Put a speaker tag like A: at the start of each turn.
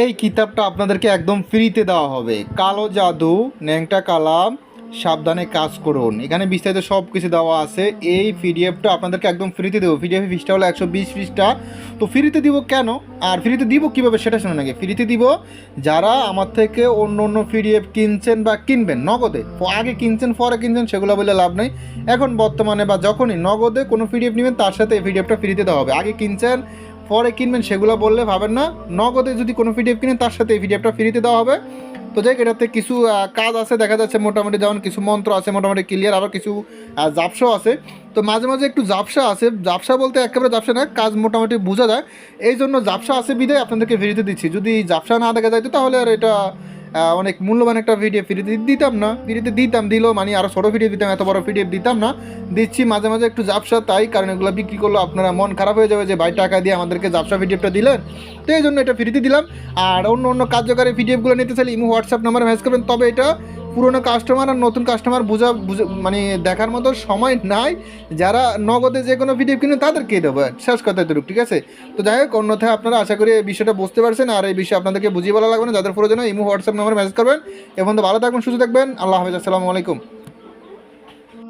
A: এই কিতাবটা আপনাদেরকে একদম ফ্রিতে দেওয়া হবে। কালো জাদু, ন্যাংটা কালাম, সাবধানে কাজ করুন। এখানে বিস্তারিত সব কিছু দেওয়া আছে। এই পিডিএফটা আপনাদেরকে একদম ফ্রিতে দেবো। পিডিএফ ফিসটা হলো একশো বিশ পৃষ্ঠা। তো ফ্রিতে দিব কেন? আর ফ্রিতে দিব কীভাবে সেটা শুনে নাকি ফ্রিতে দিব যারা আমার থেকে অন্য অন্য পিডিএফ কিনছেন বা কিনবেন নগদে আগে কিনছেন, পরে কিনছেন, সেগুলো বলে লাভ নেই। এখন বর্তমানে বা যখনই নগদে কোনো পিডিএফ নেবেন, তার সাথে এই পিডিএফটা ফ্রিতে দেওয়া হবে। আগে কিনছেন পরে কিনবেন সেগুলো বললে ভাবেন না। নগদে যদি কোনো পিডিএফ কিনেন, তার সাথে এই পিডিএফটা ফ্রিতে দেওয়া হবে। তো যাই এটাতে কিছু কাজ আছে, দেখা যাচ্ছে মোটামুটি যেমন কিছু মন্ত্র আছে, মোটামুটি ক্লিয়ার আবার কিছু জাপসাও আছে। তো মাঝে মাঝে একটু জাপসা আছে। জাপসা বলতে একেবারে জাপসা না, কাজ মোটামুটি বোঝা যায়। এই জন্য জাপসা আছে বিদায় আপনাদেরকে ফিরিতে দিচ্ছি। যদি জাপসা না দেখা যাইতো তাহলে আর এটা অনেক মূল্যবান একটা ভিডিও ফ্রিতে দিতাম না ফ্রিতে দিতাম, দিলেও মানে আরও ছোটো ভিডিও দিতাম, এত বড় ভিডিও দিতাম না। দিচ্ছি, মাঝে মাঝে একটু ঝাপসা তাই, কারণ এগুলো বিক্রি করলে আপনারা মন খারাপ হয়ে যাবে যে, ভাই, টাকা দিয়ে আমাদেরকে জাপসা ভিডিওটা দিলেন। তো এই জন্য এটা ফ্রিতে দিলাম। আর অন্য অন্য কার্যকারী ভিডিওগুলো নিতে চাইলে ইমো হোয়াটসঅ্যাপ নাম্বারে ম্যাচ করবেন। তবে এটা পুরনো কাস্টমার আর নতুন কাস্টমার বোঝা মানে দেখার মতো সময় নাই। যারা নগদে যে কোনো ভিডিও কিনে তাদেরকেই দেবো। শেষ কথা এতটুকু, ঠিক আছে? তো যাই হোক, অন্যথায় আপনারা আশা করি এই বিষয়টা বুঝতে পারছেন। আর এই বিষয়ে আপনাদেরকে বুঝিয়ে বলা লাগবে না। যাদের প্রয়োজন ইমো, হোয়াটসঅ্যাপ নম্বর মেসেজ করবেন। এবং ভালো থাকবেন, সুস্থ থাকবেন। আল্লাহ হাফিজ, আসসালামু আলাইকুম।